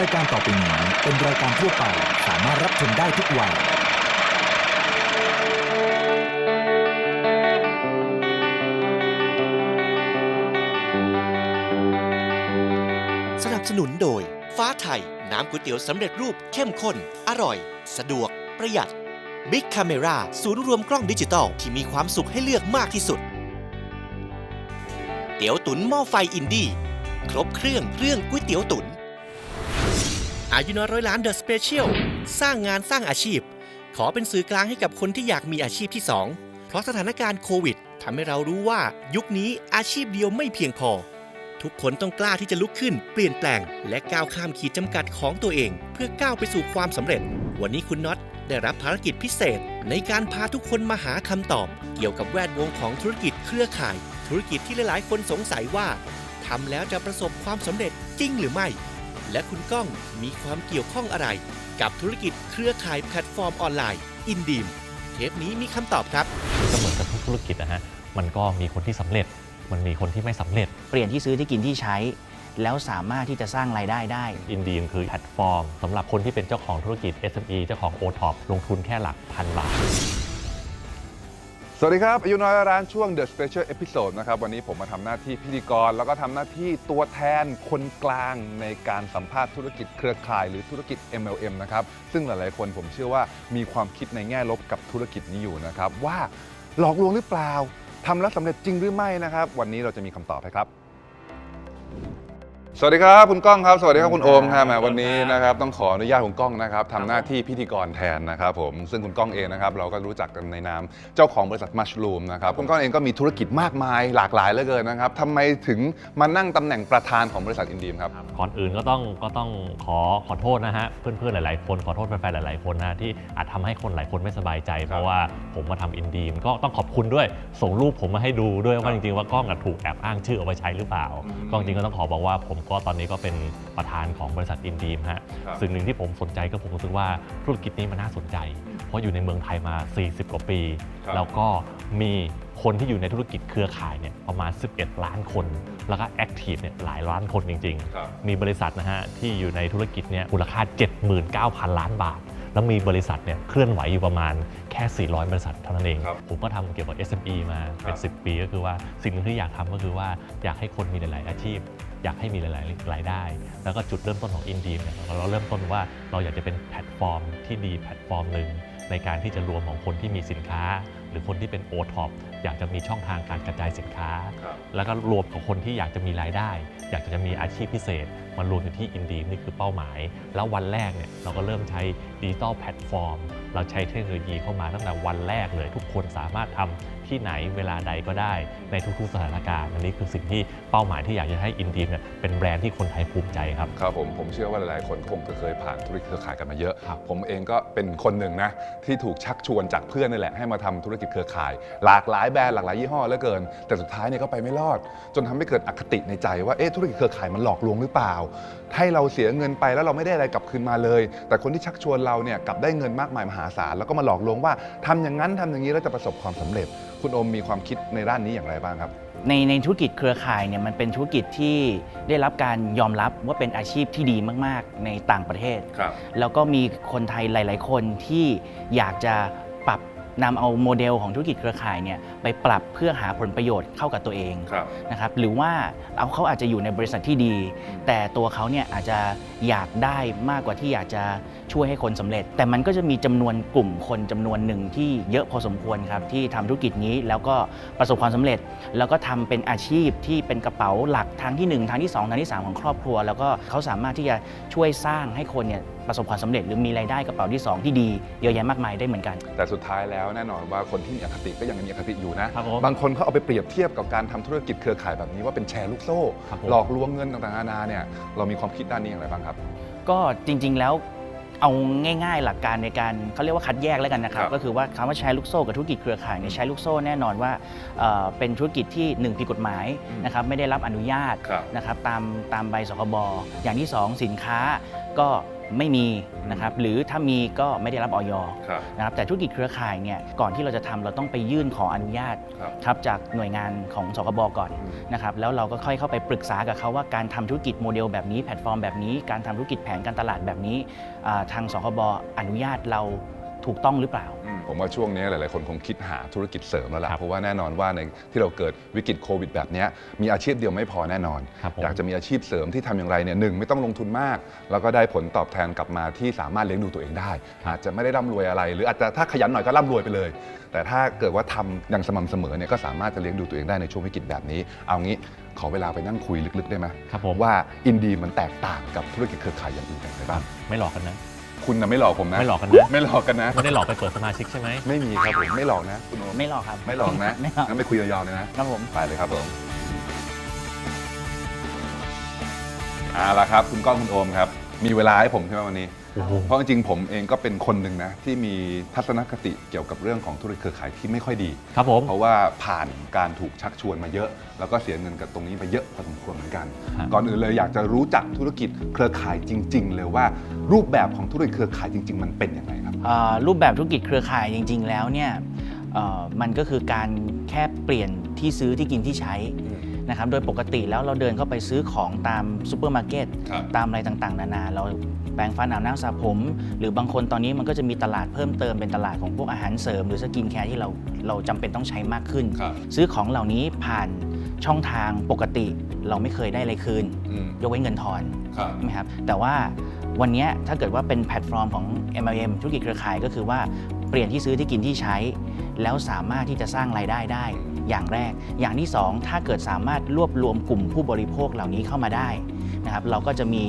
รายการต่อไปนี้เป็นรายการทั่วไปสามารถรับชมได้ทุกวัย สนับสนุนโดย ฟ้าไทย น้ำก๋วยเตี๋ยวสำเร็จรูปเข้มข้น อร่อย สะดวก ประหยัด Big Camera ศูนย์รวมกล้องดิจิตอลที่มีความสุขให้เลือกมากที่สุด เตี๋ยวตุ๋นหม้อไฟอินดี้ ครบเครื่องเรื่องก๋วยเตี๋ยวตุ๋น ยุน้อยร้อยล้านเดอะสเปเชียลสร้างงานสร้างอาชีพ ขอเป็นสื่อกลางให้กับคนที่อยากมีอาชีพที่ 2 เพราะสถานการณ์โควิดทำให้เรารู้ว่ายุคนี้อาชีพเดียวไม่เพียงพอ ทุกคนต้องกล้าที่จะลุกขึ้น เปลี่ยนแปลง และก้าวข้ามขีดจำกัดของตัวเอง เพื่อก้าวไปสู่ความสำเร็จ วันนี้คุณน็อตได้รับภารกิจพิเศษ ในการพาทุกคนมาหาคำตอบ เกี่ยวกับแวดวงของธุรกิจเครือข่าย ธุรกิจที่หลายๆ คนสงสัยว่าทำแล้วจะประสบความสำเร็จจริงหรือไม่ และคุณก้องมีความเกี่ยวข้องอะไร กับธุรกิจเครือข่ายแพลตฟอร์มออนไลน์อินดีมเทปนี้มีคำตอบครับ ก็เหมือนกับทุกธุรกิจนะฮะ มันก็มีคนที่สำเร็จ มันมีคนที่ไม่สำเร็จ เปลี่ยนที่ซื้อที่กินที่ใช้ แล้วสามารถที่จะสร้างรายได้ได้ อินดีมคือแพลตฟอร์มสำหรับคนที่เป็นเจ้าของธุรกิจ SME เจ้าของ o t o p ลงทุนแค่หลักพันบาท สวัสดีครับอายุน้อยร้านช่วง The Special Episode นะครับ วันนี้ผมมาทำหน้าที่พิธีกร แล้วก็ทำหน้าที่ตัวแทนคนกลางในการสัมภาษณ์ธุรกิจเครือข่ายหรือธุรกิจ MLM นะครับ ซึ่งหลายๆ คนผมเชื่อว่ามีความคิดในแง่ลบกับธุรกิจนี้อยู่นะครับ ว่าหลอกลวงหรือเปล่าทำแล้วสำเร็จจริงหรือไม่นะครับ วันนี้เราจะมีคำตอบให้ครับ สวัสดีครับคุณก้องครับ สวัสดีครับคุณโอมครับแหมวันนี้นะครับต้องขออนุญาตคุณก้องนะครับทำหน้าที่พิธีกรแทนนะครับผมซึ่งคุณก้องเองนะครับเราก็รู้จักกันในนามเจ้าของบริษัทมัชลูมนะครับคุณก้องเองก็มีธุรกิจมากมายหลากหลายเหลือเกินนะครับทำไมถึงมานั่งตำแหน่งประธานของบริษัทอินดีมครับก่อนอื่นก็ต้องก็ต้องขอขอโทษนะฮะเพื่อนๆหลายๆ คนขอโทษแฟนๆหลายๆคนนะที่อาจทำให้คนหลายคนไม่สบายใจ เพราะว่าผมมาทำอินดีมก็ต้องขอบคุณด้วยส่งรูปผมมาให้ดูด้วยว่าจริงๆว่ากล้องอะถูกแอบอ้างชื่อเอาไปใช้หรือเปล่าอืมก็จริงๆก็ต้องขอบอกว่าผมก็ตอนนี้ก็เป็นประธานของบริษัทอินดีมฮะครับ สิ่งหนึ่งที่ผมสนใจก็ผมรู้สึกว่าธุรกิจนี้มันน่าสนใจ เพราะอยู่ในเมืองไทยมา 40 กว่าปี ครับแล้วก็มีคนที่อยู่ในธุรกิจเครือข่ายเนี่ยประมาณ 11 ล้านคน แล้วก็แอคทีฟเนี่ยหลายล้านคนจริง ครับ ๆ มีบริษัทนะฮะที่อยู่ในธุรกิจเนี่ยมูลค่า 79,000 ล้านบาท แล้วมีบริษัทเนี่ยเคลื่อนไหวอยู่ประมาณแค่ 400 บริษัทเท่านั้นเอง ครับผมก็ทำเกี่ยวกับ SME มาเป็น ครับ 10 ปีก็คือว่าสิ่งหนึงที่อยากทำก็คือว่าอยากให้คนมีหลาย ๆ อาชีพ อยากให้มีหลาย ๆ รายได้ แล้วก็จุดเริ่มต้นของอินดีเนี่ยเราเริ่มต้นว่าเราอยากจะเป็นแพลตฟอร์มที่ดีแพลตฟอร์มหนึ่งในการที่จะรวมของคนที่มีสินค้า หรือคนที่เป็นโอท็อปอยากจะมีช่องทางการกระจายสินค้า ครับ แล้วก็รวมกับคนที่อยากจะมีรายได้ อยากจะมีอาชีพพิเศษมารวมอยู่ที่อินดีนี่คือเป้าหมาย แล้ววันแรกเนี่ยเราก็เริ่มใช้ ดิจิตอลแพลตฟอร์ม เราใช้เทคโนโลยีเข้ามาตั้งแต่วันแรกเลย ทุกคนสามารถทำที่ไหนเวลาใดก็ได้ในทุกๆสถานการณ์อันนี้คือสิ่งที่เป้าหมายที่อยากจะให้อินดีเนี่ยเป็นแบรนด์ที่คนไทยภูมิใจครับ ครับผมผมเชื่อว่าหลายๆคนคงจะเคยผ่านธุรกิจเครือข่ายกันมาเยอะครับผมเองก็เป็นคนหนึ่งนะที่ถูกชักชวนจากเพื่อนนี่แหละให้มาทำธุรกิจเครือข่าย หลากหลายแบรนด์หลากหลายยี่ห้อเหลือเกิน แต่สุดท้ายเนี่ยก็ไปไม่รอด จนทำให้เกิดอคติในใจว่าเอ๊ะธุรกิจเครือข่ายมันหลอกลวงหรือเปล่า ให้เราเสียเงินไปแล้วเราไม่ได้อะไรกลับคืนมาเลย แต่คนที่ชักชวนเราเนี่ยกลับได้เงินมากมายมหาศาลแล้วก็มาหลอกลวงว่าทำอย่างนั้นทำอย่างนี้แล้วจะประสบความสำเร็จ คุณโอมมีความคิดในด้านนี้อย่างไรบ้างครับ ในในธุรกิจเครือข่ายเนี่ยมันเป็นธุรกิจที่ได้รับการยอมรับว่าเป็นอาชีพที่ดีมาก ๆ ในต่างประเทศ ครับ แล้วก็มีคนไทยหลาย ๆ คนที่อยากจะปรับ นำเอาโมเดลของธุรกิจเครือข่ายเนี่ยไปปรับเพื่อหาผลประโยชน์เข้ากับตัวเองครับ นะครับหรือว่าเอาเขาอาจจะอยู่ในบริษัทที่ดี แต่ตัวเขาเนี่ยอาจจะอยากได้มากกว่าที่อยากจะช่วยให้คนสำเร็จ แต่มันก็จะมีจำนวนกลุ่มคนจำนวนหนึ่งที่เยอะพอสมควรครับที่ทำธุรกิจนี้แล้วก็ประสบความสำเร็จ แล้วก็ทำเป็นอาชีพที่เป็นกระเป๋าหลักทางที่1ทางที่2ทางที่3ของครอบครัว แล้วก็เขาสามารถที่จะช่วยสร้างให้คนเนี่ย ประสบความสำเร็จหรือมีรายได้กระเป๋าที่ 2 ที่ดีเยอะแยะมากมายได้เหมือนกัน แต่สุดท้ายแล้วแน่นอนว่าคนที่มีอคติก็ยังมีอคติอยู่นะครับผมบางคนเขาเอาไปเปรียบเทียบกับการทำธุรกิจเครือข่ายแบบนี้ว่าเป็นแชร์ลูกโซ่ครับผมหลอกลวงเงินต่างๆนานาเนี่ยเรามีความคิดด้านนี้อย่างไรบ้างครับ ก็จริง ๆแล้วเอาง่าย ๆ หลักการในการเขาเรียกว่าคัดแยกแล้วกันนะครับครับก็คือว่าคำว่าแชร์ลูกโซ่กับธุรกิจเครือข่ายเนี่ยแชร์ลูกโซ่แน่นอนว่าเอ่อเป็นธุรกิจที่หนึ่งผิดกฎหมายอืมนะครับไม่ได้รับอนุญาตครับนะครับตามตามใบสคบอย่างที่ 2 สินค้าก็ ไม่มีนะครับหรือถ้ามีก็ไม่ได้รับออยครับนะครับแต่ธุรกิจเครือข่ายเนี่ยก่อนที่เราจะทำเราต้องไปยื่นขออนุญาตครับครับจากหน่วยงานของสคบก่อนอืมนะครับแล้วเราก็ค่อยเข้าไปปรึกษากับเขาว่าการทำธุรกิจโมเดลแบบนี้แพลตฟอร์มแบบนี้ การทำธุรกิจแผนการตลาดแบบนี้อ่าทางสคบอนุญาตเรา ถูกต้องหรือเปล่า ผมว่าช่วงนี้หลาย ๆ คนคงคิดหาธุรกิจเสริมแล้วล่ะครับเพราะว่าแน่นอนว่าในที่เราเกิดวิกฤตโควิดแบบเนี้ยมีอาชีพเดียวไม่พอแน่นอนครับผมอยากจะมีอาชีพเสริมที่ทำอย่างไรเนี่ยหนึ่งไม่ต้องลงทุนมาก แล้วก็ได้ผลตอบแทนกลับมาที่สามารถเลี้ยงดูตัวเองได้ อาจจะไม่ได้ร่ำรวยอะไร หรืออาจจะถ้าขยันหน่อยก็ร่ำรวยไปเลย แต่ถ้าเกิดว่าทำอย่างสม่ำเสมอเนี่ยก็สามารถจะเลี้ยงดูตัวเองได้ในช่วงวิกฤตแบบนี้ เอางี้ขอเวลาไปนั่งคุยลึก ๆ ได้ไหมครับผมว่าอินดีมันแตกต่างกับธุรกิจเครือข่ายอย่างอื่นอย่างไรบ้างไม่หลอกกันนะ คุณนะไม่หลอกผมนะไม่หลอกกันนะ ไม่หลอกกันนะ ไม่ได้หลอกไปเปิดสมาชิกใช่ไหมไม่มีครับผมไม่หลอกนะคุณโอมไม่หรอกครับไม่หลอกนะไม่หรอกงั้นไปคุยยาวๆเลยนะครับผมไปเลยครับผมเอาละครับ คุณก้องคุณโอมครับ มีเวลาให้ผมใช่ไหมวันนี้โอ้โห เพราะจริงๆผมเองก็เป็นคนหนึ่งนะที่มีทัศนคติเกี่ยวกับเรื่องของธุรกิจเครือข่ายที่ไม่ค่อยดีครับผมเพราะว่าผ่านการถูกชักชวนมาเยอะ แล้วก็เสียเงินกับตรงนี้ไปเยอะพอสมควรเหมือนกันฮะก่อนอื่นเลยอยากจะรู้จักธุรกิจเครือข่ายจริง ๆ เลยว่ารูปแบบของธุรกิจเครือข่ายจริง ๆ มันเป็นยังไงครับอ่ารูปแบบธุรกิจเครือข่ายจริง ๆ แล้วเนี่ยเอ่อมันก็คือการแค่เปลี่ยนที่ซื้อที่กินที่ใช้ นะครับโดยปกติแล้วเราเดินเข้าไปซื้อของตามซูเปอร์มาร์เก็ตครับตามอะไรต่างๆ นานา เราแปรงฟันอาบน้ำสระผม หรือบางคนตอนนี้มันก็จะมีตลาดเพิ่มเติมเป็นตลาดของพวกอาหารเสริม หรือสกินแคร์ที่เราเราจำเป็นต้องใช้มากขึ้น ครับ ซื้อของเหล่านี้ผ่านช่องทางปกติเราไม่เคยได้อะไรคืน อืมยกเว้นเงินทอน ครับ ใช่ไหมครับแต่ว่าวันเนี้ยถ้าเกิดว่าเป็นแพลตฟอร์มของ MLM ธุรกิจเครือข่ายก็คือว่าเปลี่ยนที่ซื้อที่กินที่ใช้ แล้วสามารถที่จะสร้างรายได้ได้ อ อย่างแรก อย่างที่ 2 ถ้าเกิดสามารถรวบรวมกลุ่มผู้บริโภคเหล่านี้เข้ามาได้นะครับเราก็จะมี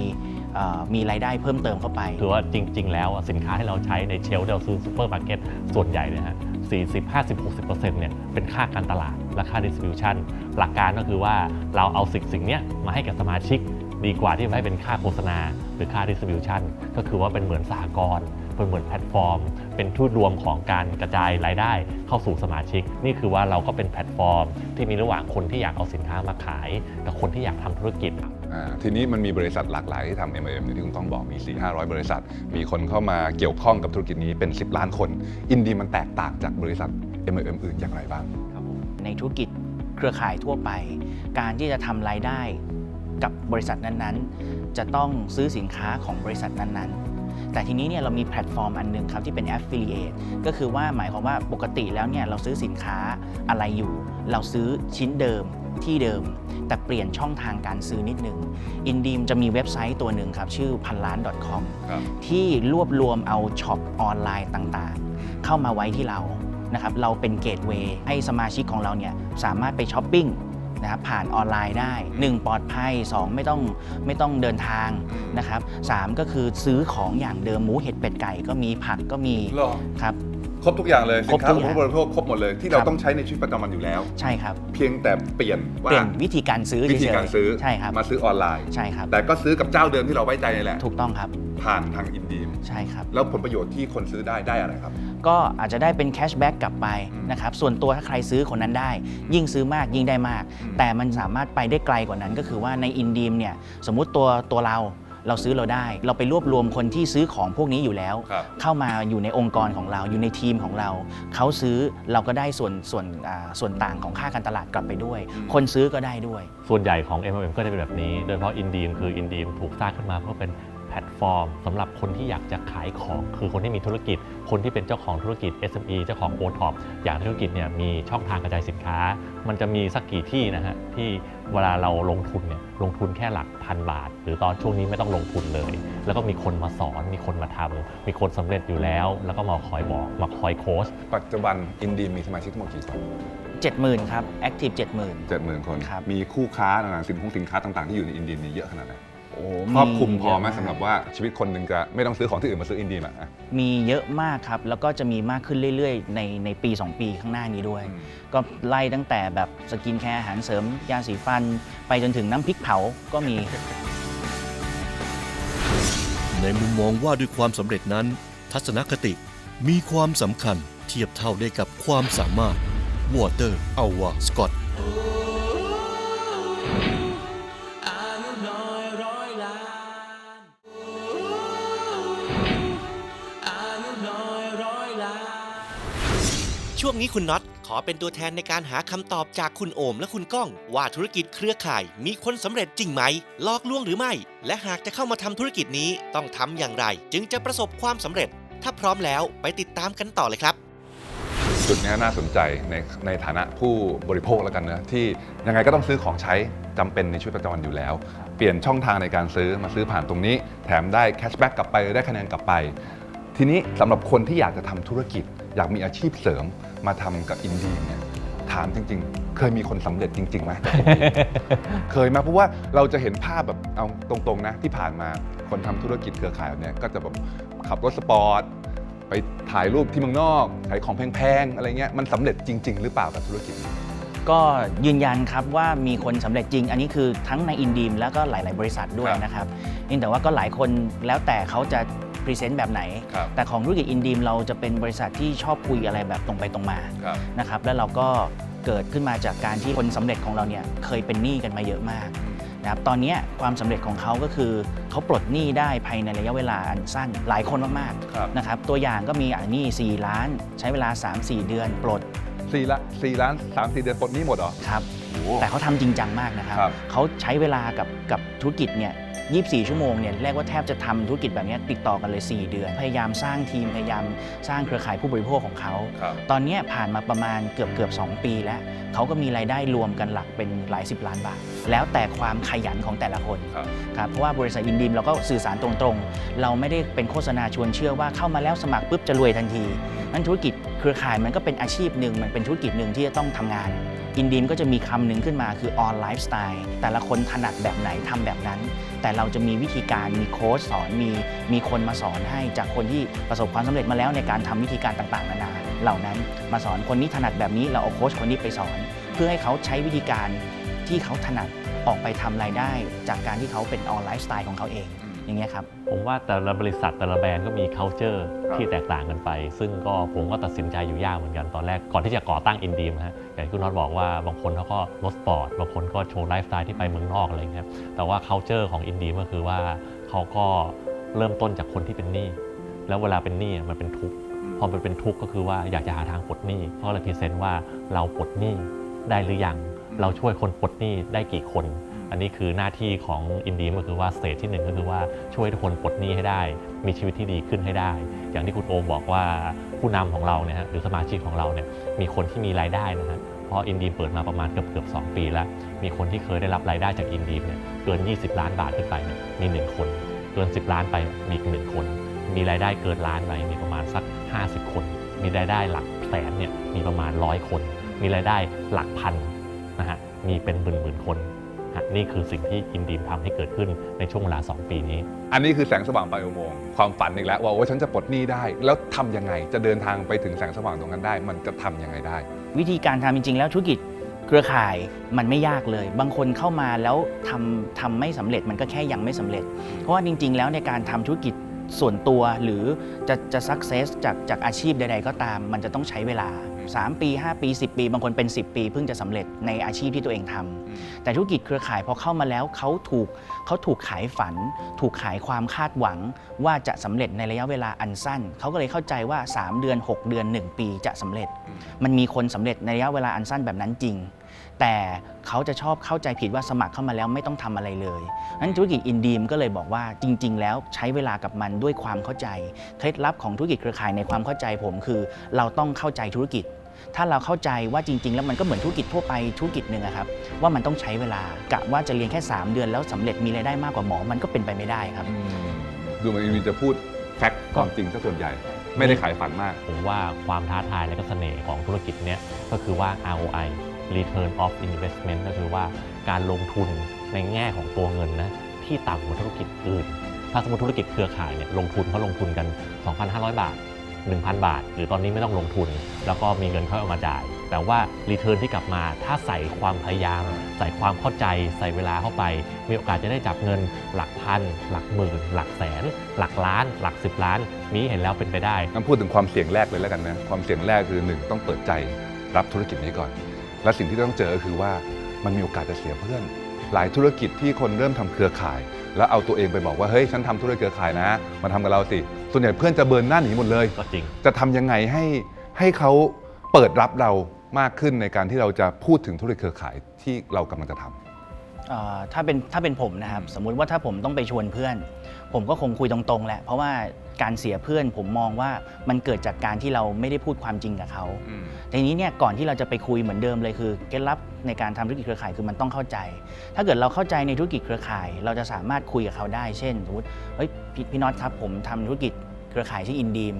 มีรายได้เพิ่มเติมเข้าไปคือว่าจริง ๆ แล้วสินค้าที่เราใช้ในเชลฟ์เราซื้อซูเปอร์มาร์เก็ตส่วนใหญ่เนยฮะ40 50 60เเนี่ยเป็นค่าการตลาดและค่าดิส t r i บิวชันหลักการก็คือว่าเราเอาสิ่งสิ่งเนี้ยมาให้กับสมาชิก ดีกว่าที่จะให้เป็นค่าโฆษณา หรือค่าดิส t r i บิวชันก็คือว่าเป็นเหมือนสหกรณ์ เป็นเหมือนแพลตฟอร์ม เป็นทูตรวมของการกระจายรายได้เข้าสู่สมาชิก นี่คือว่าเราก็เป็นแพลตฟอร์ม ที่มีระหว่างคนที่อยากเอาสินค้ามาขาย กับคนที่อยากทำธุรกิจอ่าทีนี้มันมีบริษัทหลากหลายที่ทำ M&M อย่างที่คุณต้องบอกมี 4 5 0 0 บริษัท มีคนเข้ามาเกี่ยวข้องกับธุรกิจนี้เป็น 10 ล้านคน อินดีมันแตกต่างจากบริษัท M&M อื่นอย่างไรบ้างในธุรกิจเครือข่ายทั่วไป การที่จะทำรายได้กับบริษัทนั้นๆ จะต้องซื้อสินค้าของบริษัทนั้นๆ แต่ทีนี้เนี่ยเรามีแพลตฟอร์มอันหนึงครับที่เป็น Affiliate ก็คือว่าหมายความว่าปกติแล้วเนี่ยเราซื้อสินค้าอะไรอยู่ เราซื้อชิ้นเดิมที่เดิม แต่เปลี่ยนช่องทางการซื้อนิดหนึ่งอินดีมจะมีเว็บไซต์ตัวหนึ่งครับ ชื่อพันล้าน .com ครับที่รวบรวมเอาช็อปออนไลน์ต่างๆ เข้ามาไว้ที่เรานะครับเราเป็นเกตเวย์ให้สมาชิกของเราเนี่ยสามารถไปช้อปปิ้ง นะครับผ่านออนไลน์ได้ 1 ปลอดภัย 2 ไม่ต้องไม่ต้องเดินทางนะครับสามก็คือซื้อของอย่างเดิมหมูเห็ดเป็ดไก่ก็มีผักก็มีหรอ ครับ ครบทุกอย่างเลยคสิรบนค้าทุขกองอย่างผู้บริโภคครบหมดเลยที่เราครับ ต้องใช้ในชีวิตประจำวันอยู่แล้ว ใช่ครับ เพียงแต่เปลี่ยนว่าเปลี่ยนวิธีการซื้อวิธีการซื้อเฉยๆใช่ครับมาซื้อออนไลน์ ใช่ครับ แต่ก็ซื้อกับเจ้าเดิมที่เราไว้ใจนี่แหละ ถูกต้องครับผ่านทางอินดีม ใช่ครับ แล้วผลประโยชน์ที่คนซื้อได้ได้อะไรครับ ก็อาจจะได้เป็นแคชแบ็กกลับไปอืมนะครับส่วนตัวถ้าใครซื้อคนนั้นได้ ยิ่งซื้อมากยิ่งได้มากอืมแต่มันสามารถไปได้ไกลกว่านั้นก็คือว่าในอินดีมเนี่ยสมมุติตัวตัวเราเราซื้อเราได้ เราไปรวบรวมคนที่ซื้อของพวกนี้อยู่แล้วครับเข้ามาอยู่ในองค์กรของเราอยู่ในทีมของเรา เขาซื้อเราก็ได้ส่วนส่วนอ่าส่วนต่างของค่าการตลาดกลับไปด้วยอืมคนซื้อก็ได้ด้วย ส่วนใหญ่ของ MLM ก็จะเป็นแบบนี้ โดยเฉพาะอินดีมคืออินดีมถูกสร้างขึ้นมาเพื่อเป็นแพลต ฟอร์มสำหรับคนที่อยากจะขายของคือคนที่มีธุรกิจ คนที่เป็นเจ้าของธุรกิจ SME เจ้าของ o t o p อยากให้ธุรกิจเนี่ยมีช่องทางกระจายสินค้า มันจะมีสักกี่ที่นะฮะที่เวลาเราลงทุนเนี่ยลงทุนแค่หลักพันบาท หรือตอนช่วงนี้ไม่ต้องลงทุนเลย แล้วก็มีคนมาสอนมีคนมาทำมีคนสำเร็จอยู่แล้ว แล้วก็มาคอยบอกมาคอยโค้ชปัจจุบันอินดีมมีสมาชิกทั้งหมดกี่คน70,000ครับ Active 70,000เจ็ดหมื่นคนครับมีคู่ค้าต่างๆสินค้าสินค้าต่างๆที่อยู่ในอินดีมนี่เยอะขนาดไหน โอ้ครอบคลุมพอไหมเยะากสำหรับว่าชีวิตคนหนึ่งจะไม่ต้องซื้อของที่อื่นมาซื้ออินดีมอะอะ มีเยอะมากครับ แล้วก็จะมีมากขึ้นเรื่อยๆ ในในปี 2 ปีข้างหน้านี้ด้วย อืม ก็ไล่ตั้งแต่แบบสกินแคร์อาหารเสริม ยาสีฟัน ไปจนถึงน้ำพริกเผาก็มี ในมุมมองว่าด้วยความสำเร็จนั้น ทัศนคติมีความสำคัญเทียบเท่าได้กับความสามารถวอเตอ ช่วงนี้คุณน็อตขอเป็นตัวแทนในการหาคำตอบจากคุณโอมและคุณก้อง ว่าธุรกิจเครือข่ายมีคนสำเร็จจริงไหมหลอกลวงหรือไม่ และหากจะเข้ามาทำธุรกิจนี้ต้องทำอย่างไร จึงจะประสบความสำเร็จ ถ้าพร้อมแล้วไปติดตามกันต่อเลยครับจุดนี้น่าสนใจในในฐานะผู้บริโภคแล้วกันนะที่ยังไงก็ต้องซื้อของใช้จำเป็นในชีวิตประจำวันอยู่แล้ว เปลี่ยนช่องทางในการซื้อมาซื้อผ่านตรงนี้ แถมได้แคชแบ็กกลับไปได้คะแนนกลับไป ทีนี้สำหรับคนที่อยากจะทำธุรกิจ อยากมีอาชีพเสริมมาทำกับอินดีเนี่ยถามจริง ๆ เคยมีคนสำเร็จจริงๆไหม เคยไหมเพราะว่าเราจะเห็นภาพแบบเอาตรงๆนะที่ผ่านมาคนทำธุรกิจเครือข่ายแบบเนี้ยก็จะแบบขับรถสปอร์ต ไปถ่ายรูปที่เมืองนอกขายของแพงๆอะไรเงี้ยมันสำเร็จจริง ๆ หรือเปล่ากับธุรกิจนี้ ก็ยืนยันครับว่ามีคนสำเร็จจริง อันนี้คือทั้งในอินดีมแล้วก็หลาย ๆ บริษัทด้วยครับ นะครับเพียงแต่ว่าก็หลายคนแล้วแต่เขาจะ พรีเซนต์แบบไหน ครับแต่ของธุรกิจอินดีมเราจะเป็นบริษัทที่ชอบคุยอะไรแบบตรงไปตรงมาครับ นะครับแล้วเราก็เกิดขึ้นมาจากการที่คนสำเร็จของเราเนี่ยเคยเป็นหนี้กันมาเยอะมากนะครับตอนเนี้ยความสำเร็จของเขาก็คือเขาปลดหนี้ได้ภายในระยะเวลาอันสั้นหลายคนมากครับ ๆนะครับตัวอย่างก็มีอ่าหนี้ 4 ล้าน ใช้เวลา 3-4 เดือนปลดสี่ละสี่ล้านสามสี่เดือนปลดหนี้หมดเหรอครับ โอ้แต่เขาทำจริงจังมากนะครับ ครับเขาใช้เวลากับกับธุรกิจเนี่ย 24 ชั่วโมงเนี่ยเรียกว่าแทบจะทำธุรกิจแบบเนี้ยติดต่อกันเลย 4 เดือน พยายามสร้างทีมพยายามสร้างเครือข่ายผู้บริโภคของเขาครับตอนเนี้ยผ่านมาประมาณเกือบเกือบ2 ปีแล้ว เขาก็มีรายได้รวมกันหลักเป็นหลายสิบล้านบาท แล้วแต่ความขยันของแต่ละคนครับครับเพราะว่าบริษัทอินดีมเราก็สื่อสารตรงๆ เราไม่ได้เป็นโฆษณาชวนเชื่อว่าเข้ามาแล้วสมัครปุ๊บจะรวยทันทีนั่นธุรกิจเครือข่ายมันก็เป็นอาชีพหนึ่งมันเป็นธุรกิจหนึ่งที่จะต้องทำงานอินดีมก็จะมีคำหนึ่งขึ้นมาคือออนไลฟ์สไตล์แต่ละคนถนัดแบบไหนทำแบบนั้น แต่เราจะมีวิธีการมีโค้ชสอนมีมีคนมาสอนให้จากคนที่ประสบความสำเร็จมาแล้วในการทำวิธีการต่างๆนานาเหล่านั้น มาสอนคนนี้ถนัดแบบนี้เราเอาโค้ชคนนี้ไปสอน เพื่อให้เขาใช้วิธีการที่เขาถนัดออกไปทำรายได้ จากการที่เขาเป็นออนไลน์สไตล์ของเขาเอง อย่างเงี้ยครับ ผมว่าแต่ละบริษัทแต่ละแบรนด์ก็มี culture ครับที่แตกต่างกันไป ซึ่งก็ผมก็ตัดสินใจอยู่ยากเหมือนกันตอนแรกก่อนที่จะก่อตั้งอินดีมฮะอย่างที่คุณน็อตบอกว่าบางคนเขาก็รถสปอร์ตบางคนก็โชว์ไลฟ์สไตล์ที่ไปเมืองนอกอะไรเงี้ยแต่ว่า culture ของอินดีมก็คือว่าเขาก็เริ่มต้นจากคนที่เป็นหนี้แล้วเวลาเป็นหนี้มันเป็นทุกข์พอมันเป็นทุกข์ก็คือว่าอยากจะหาทางปลดหนี้เพราะเลยพรีเซนต์ว่าเราปลดหนี้ได้หรือยังเราช่วยคนปลดหนี้ได้กี่คน อันนี้คือหน้าที่ของอินดีมก็คือว่าสเตจที่หนึ่งก็คือว่าช่วยทุกคนปลดหนี้ให้ได้ มีชีวิตที่ดีขึ้นให้ได้ อย่างที่คุณโอมบอกว่าผู้นำของเราเนี่ยหรือสมาชิกของเราเนี่ยมีคนที่มีรายได้นะฮะเพราะอินดีมเปิดมาประมาณเกือบเกือบสองปีแล้ว มีคนที่เคยได้รับรายได้จากอินดีมเนี่ยเกิน 20 ล้านบาทขึ้นไปเนี่ยมีหนึ่งคน เกิน 10 ล้านไปมีอีกหนึ่งคน มีรายได้เกินล้านไปมีประมาณสัก 50 คน มีรายได้หลักแสนเนี่ยมีประมาณร้อยคน มีรายได้หลักพันนะฮะมีเป็นหมื่นหมื่นๆคน นี่คือสิ่งที่อินดีมทำให้เกิดขึ้นในช่วงเวลา 2 ปีนี้ อันนี้คือแสงสว่างปลายอุโมงค์ความฝันอีกแล้วว่าโอ้ฉันจะปลดหนี้ได้ แล้วทำยังไงจะเดินทางไปถึงแสงสว่างตรงนั้นได้ มันจะทำยังไงได้ วิธีการทำจริง ๆ แล้วธุรกิจเครือข่ายมันไม่ยากเลย บางคนเข้ามาแล้วทำทำไม่สำเร็จมันก็แค่ยังไม่สำเร็จ เพราะว่าจริง ๆ แล้วในการทำธุรกิจส่วนตัวหรือจะจะสักเซสจากจากอาชีพใด ๆ ก็ตาม มันจะต้องใช้เวลา 3 ปี 5 ปี 10 ปี บางคนเป็น 10 ปีเพิ่งจะสำเร็จในอาชีพที่ตัวเองทำแต่ธุรกิจเครือข่ายพอเข้ามาแล้วเขาถูกเขาถูกขายฝัน ถูกขายความคาดหวัง ว่าจะสำเร็จในระยะเวลาอันสั้น เขาก็เลยเข้าใจว่า 3 เดือน 6 เดือน 1 ปีจะสำเร็จ มันมีคนสำเร็จในระยะเวลาอันสั้นแบบนั้นจริง แต่เขาจะชอบเข้าใจผิดว่าสมัครเข้ามาแล้วไม่ต้องทำอะไรเลยนั้นธุรกิจอินดีมก็เลยบอกว่าจริง ๆ แล้วใช้เวลากับมันด้วยความเข้าใจ เคล็ดลับของธุรกิจเครือข่ายในความเข้าใจผมคือ เราต้องเข้าใจธุรกิจ ถ้าเราเข้าใจว่าจริง ๆ แล้วมันก็เหมือนธุรกิจทั่วไปธุรกิจหนึ่งอะครับว่ามันต้องใช้เวลากะว่าจะเรียนแค่ 3 เดือนแล้วสำเร็จมีรายได้มากกว่าหมอมันก็เป็นไปไม่ได้ครับดูเหมือนอินวีจะพูดแฟกต์ความจริงซะส่วนใหญ่ไม่ได้ขายฝันมาก ผมว่าความท้าทายและก็เสน่ห์ของธุรกิจเนี้ยก็คือว่า ROI Return of Investment ก็คือว่าการลงทุนในแง่ของตัวเงินนะที่ต่ำกว่าธุรกิจอื่น ถ้าสมมติธุรกิจเครือข่ายเนี่ยลงทุนเขาลงทุนกัน 2,500 บาท 1,000 บาท หรือตอนนี้ไม่ต้องลงทุน แล้วก็มีเงินเข้าเอามาจ่าย แต่ว่า Return ที่กลับมาถ้าใส่ความพยายาม ใส่ความเข้าใจ ใส่เวลาเข้าไป มีโอกาสจะได้จับเงินหลักพัน หลักหมื่น หลักแสน หลักล้าน หลัก 10 ล้านมีเห็นแล้วเป็นไปได้งั้นพูดถึงความเสี่ยงแรกเลยแล้วกันนะ ความเสี่ยงแรกคือหนึ่งต้องเปิดใจรับธุรกิจนี้ก่อน และสิ่งที่ต้องเจอก็คือว่ามันมีโอกาสจะเสียเพื่อน หลายธุรกิจที่คนเริ่มทำเครือข่าย แล้วเอาตัวเองไปบอกว่าเฮ้ยฉันทำธุรกิจเครือข่ายนะ มาทำกับเราสิ ส่วนใหญ่เพื่อนจะเบิร์นหน้าหนีหมดเลยก็จริงจะทำยังไงให้ให้เขาเปิดรับเรามากขึ้นในการที่เราจะพูดถึงธุรกิจเครือข่ายที่เรากำลังจะทำ เอ่อถ้าเป็นถ้าเป็นผมนะครับ สมมุติว่าถ้าผมต้องไปชวนเพื่อน ผมก็คงคุยตรงๆแหละ เพราะว่าการเสียเพื่อนผมมองว่ามันเกิดจากการที่เราไม่ได้พูดความจริงกับเขาทีนี้เนี่ยก่อนที่เราจะไปคุยเหมือนเดิมเลยคือเคล็ดลับในการทำธุรกิจเครือข่ายคือมันต้องเข้าใจ ถ้าเกิดเราเข้าใจในธุรกิจเครือข่าย เราจะสามารถคุยกับเขาได้ เช่นสมมติเฮ้ยพี่พี่น็อตครับผมทำธุรกิจเครือข่ายที่อินดีม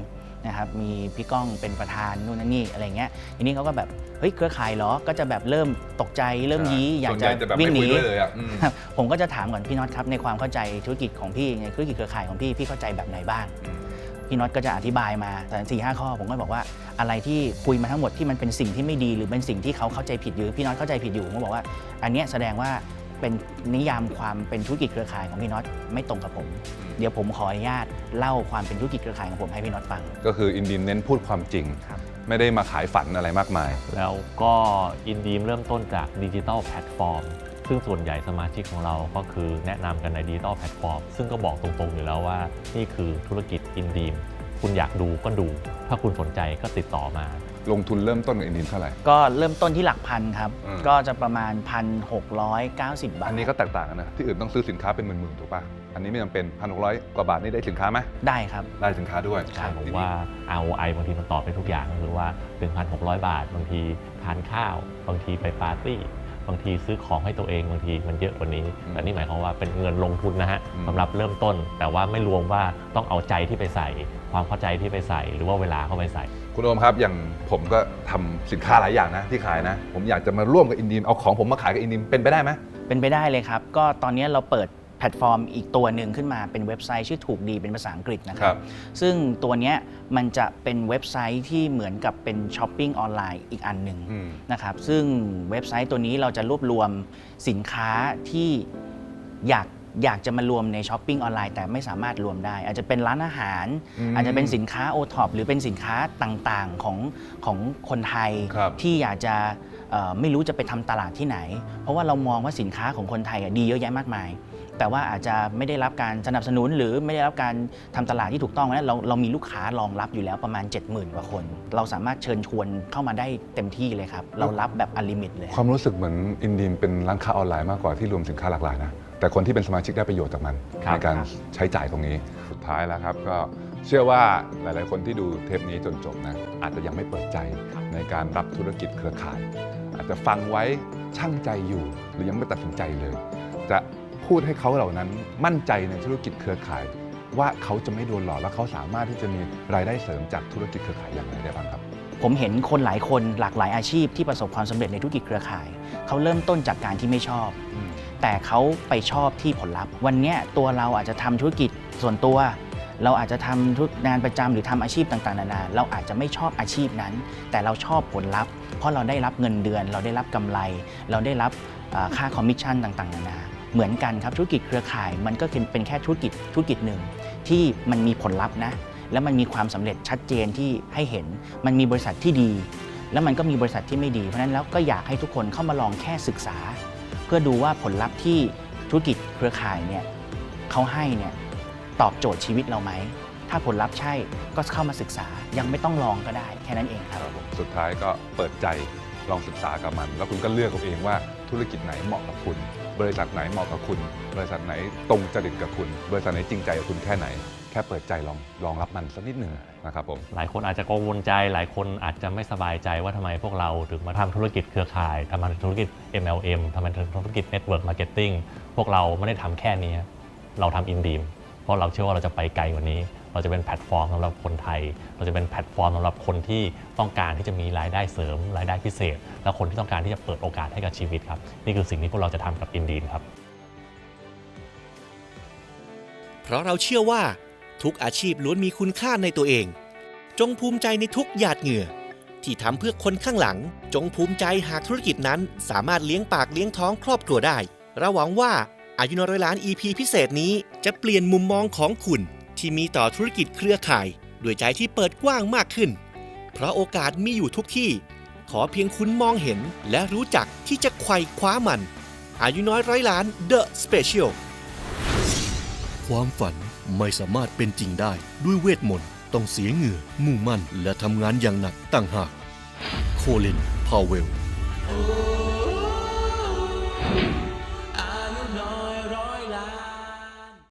นะครับมีพี่ก้องเป็นประธานนู่นนั่นนี่อะไรเงี้ยทีนี้เขาก็แบบเฮ้ยเครือข่ายเหรอก็จะแบบเริ่มตกใจเริ่มยี้อยากจะวิ่งหนีครับผมก็จะถามก่อนพี่น็อตครับในความเข้าใจธุรกิจของพี่ในธุรกิจเครือข่ายของพี่พี่เข้าใจแบบไหนบ้างพี่น็อตก็จะอธิบายมาแต่สี่ห้าข้อ ผมก็บอกว่าอะไรที่คุยมาทั้งหมดที่มันเป็นสิ่งที่ไม่ดี หรือเป็นสิ่งที่เขาเข้าใจผิดอยู่พี่น็อตเข้าใจผิดอยู่ผมก็บอกว่า อันเนี้ยแสดงว่า เป็นนิยามความเป็นธุรกิจเครือข่ายของพี่น็อตไม่ตรงกับผม เดี๋ยวผมขออนุญาตเล่าความเป็นธุรกิจเครือข่ายของผมให้พี่น็อตฟัง ก็คืออินดีมเน้นพูดความจริงครับไม่ได้มาขายฝันอะไรมากมาย แล้วก็อินดีมเริ่มต้นจากดิจิ t a ลแพลตฟอร์มซึ่งส่วนใหญ่สมาชิกของเราก็คือแนะนำกันในดิจิ t a ลแพลตฟอร์มซึ่งก็บอกตรงๆอยู่แล้วว่า นี่คือธุรกิจอินดีมคุณอยากดูก็ดู ถ้าคุณสนใจก็ติดต่อมา ลงทุนเริ่มต้นกับอินดีมเท่าไหร่ ก็เริ่มต้นที่หลักพันครับ อืม ก็จะประมาณ 1,690 บาทอันนี้ก็แตกต่างกันนะ ที่อื่นต้องซื้อสินค้าเป็นหมื่นๆถูกป่ะ อันนี้ไม่จำเป็นพันหกร้อยกว่าบาทนี่ได้สินค้าไหมได้ครับ ได้สินค้าด้วยใช่ ผมว่า ROI บางทีมันตอบไปทุกอย่างหรือว่า 1,600 บาท บางทีทานข้าว บางทีไปปาร์ตี้ บางทีซื้อของให้ตัวเองบางทีมันเยอะกว่านี้อืมแต่นี่หมายความว่าเป็นเงินลงทุนนะฮะอืมสำหรับเริ่มต้น แต่ว่าไม่รวมว่าต้องเอาใจที่ไปใส่ ความเข้าใจที่ไปใส่ หรือว่าเวลาเข้าไปใส่ คุณโอมครับอย่างผมก็ทำสินค้าหลายอย่างนะที่ขายนะ ผมอยากจะมาร่วมกับอินดีมเอาของผมมาขายกับอินดีมเป็นไปได้ไหมเป็นไปได้เลยครับ ก็ตอนนี้เราเปิด แพลตฟอร์มอีกตัวหนึ่งขึ้นมาเป็นเว็บไซต์ชื่อถูกดีเป็นภาษาอังกฤษนะคครัรับ บ ซึ่งตัวเนี้ยมันจะเป็นเว็บไซต์ที่เหมือนกับเป็นช้อปปิ้งออนไลน์อีกอันหนึ่ง อืม นะครับซึ่งเว็บไซต์ตัวนี้เราจะรวบรวมสินค้าที่อยากอยากจะมารวมในช้อปปิ้งออนไลน์แต่ไม่สามารถรวมได้ อาจจะเป็นร้านอาหาร อืมอาจจะเป็นสินค้าโอท็อปหรือเป็นสินค้าต่างๆของของคนไทยครับที่อยากจะเอ่อไม่รู้จะไปทำตลาดที่ไหน เพราะว่าเรามองว่าสินค้าของคนไทยอะดีเยอะแยะมากมาย แต่ว่าอาจจะไม่ได้รับการสนับสนุน หรือไม่ได้รับการทำตลาดที่ถูกต้องนะเราเรามีลูกค้ารองรับอยู่แล้วประมาณ 70,000กว่าคน เราสามารถเชิญชวนเข้ามาได้เต็มที่เลยครับ เรารับแบบอลิมิตเลย ความรู้สึกเหมือนอินดีมเป็นร้านค้าออนไลน์มากกว่าที่รวมสินค้าหลากหลายนะแต่คนที่เป็นสมาชิกได้ประโยชน์จากมันครับในการใช้จ่ายตรงนี้สุดท้ายแล้วครับก็เชื่อว่าหลาย ๆ คนที่ดูเทปนี้จนจบนะอาจจะยังไม่เปิดใจในการรับธุรกิจเครือข่าย อาจจะฟังไว้ช่างใจอยู่ หรือยังไม่ตัดสินใจเลย จะ พูดให้เขาเหล่านั้นมั่นใจในธุรกิจเครือข่าย ว่าเขาจะไม่โดนหลอกและเขาสามารถที่จะมีรายได้เสริมจากธุรกิจเครือข่ายอย่างไรได้บ้างครับ ผมเห็นคนหลายคนหลากหลายอาชีพที่ประสบความสำเร็จในธุรกิจเครือข่าย เขาเริ่มต้นจากการที่ไม่ชอบ แต่เขาไปชอบที่ผลลัพธ์ วันเนี้ยตัวเราอาจจะทำธุรกิจส่วนตัวเราอาจจะทำธุรงานประจำหรือทำอาชีพต่างๆนานาเราอาจจะไม่ชอบอาชีพนั้น แต่เราชอบผลลัพธ์ เพราะเราได้รับเงินเดือน เราได้รับกำไร เราได้รับเอ่อค่าคอมมิชชั่นต่างๆนานา เหมือนกันครับธุรกิจเครือข่ายมันก็เป็นแค่ธุรกิจธุรกิจหนึ่ง ที่มันมีผลลัพธ์นะแล้วมันมีความสำเร็จชัดเจนที่ให้เห็น มันมีบริษัทที่ดี แล้วมันก็มีบริษัทที่ไม่ดี เพราะฉะนั้นแล้วก็อยากให้ทุกคนเข้ามาลองแค่ศึกษา เพื่อดูว่าผลลัพธ์ที่ธุรกิจเครือข่ายเนี่ยเขาให้เนี่ยตอบโจทย์ชีวิตเราไหม ถ้าผลลัพธ์ใช่ก็เข้ามาศึกษายังไม่ต้องลองก็ได้แค่นั้นเองครับครับผมสุดท้ายก็เปิดใจลองศึกษากับมัน แล้วคุณก็เลือกเอาเองว่าธุรกิจไหนเหมาะกับคุณ บริษัทไหนเหมาะกับคุณ บริษัทไหนตรงจริตกับคุณ บริษัทไหนจริงใจกับคุณแค่ไหน แค่เปิดใจลองลองรับมันสักนิดหนึ่งนะครับผม หลายคนอาจจะกังวลใจ หลายคนอาจจะไม่สบายใจว่าทำไมพวกเราถึงมาทำธุรกิจเครือข่ายทำธุรกิจ MLM ทำธุรกิจ Network Marketing พวกเราไม่ได้ทำแค่นี้ เราทำอินดีมเพราะเราเชื่อว่าเราจะไปไกลกว่านี้ เราจะเป็นแพลตฟอร์มสำหรับคนไทย เราจะเป็นแพลตฟอร์มสำหรับคนที่ต้องการที่จะมีรายได้เสริม รายได้พิเศษ และคนที่ต้องการที่จะเปิดโอกาสให้กับชีวิตครับ นี่คือสิ่งที่พวกเราจะทำกับอินดีมครับ เพราะเราเชื่อว่าทุกอาชีพล้วนมีคุณค่าในตัวเอง จงภูมิใจในทุกหยาดเหงื่อ ที่ทำเพื่อคนข้างหลัง จงภูมิใจหากธุรกิจนั้น สามารถเลี้ยงปากเลี้ยงท้องครอบครัวได้เราหวังว่าอายุนร้อยล้าน EP พิเศษนี้จะเปลี่ยนมุมมองของคุณ ที่มีต่อธุรกิจเครือข่าย ด้วยใจที่เปิดกว้างมากขึ้น เพราะโอกาสมีอยู่ทุกที่ ขอเพียงคุณมองเห็นและรู้จักที่จะไขว่คว้ามัน อายุน้อยร้อยล้าน The Special ความฝันไม่สามารถเป็นจริงได้ด้วยเวทมนต์ต้องเสียเหงื่อ มุ่งมั่น และทำงานอย่างหนักต่างหาก โคลิน พาวเวล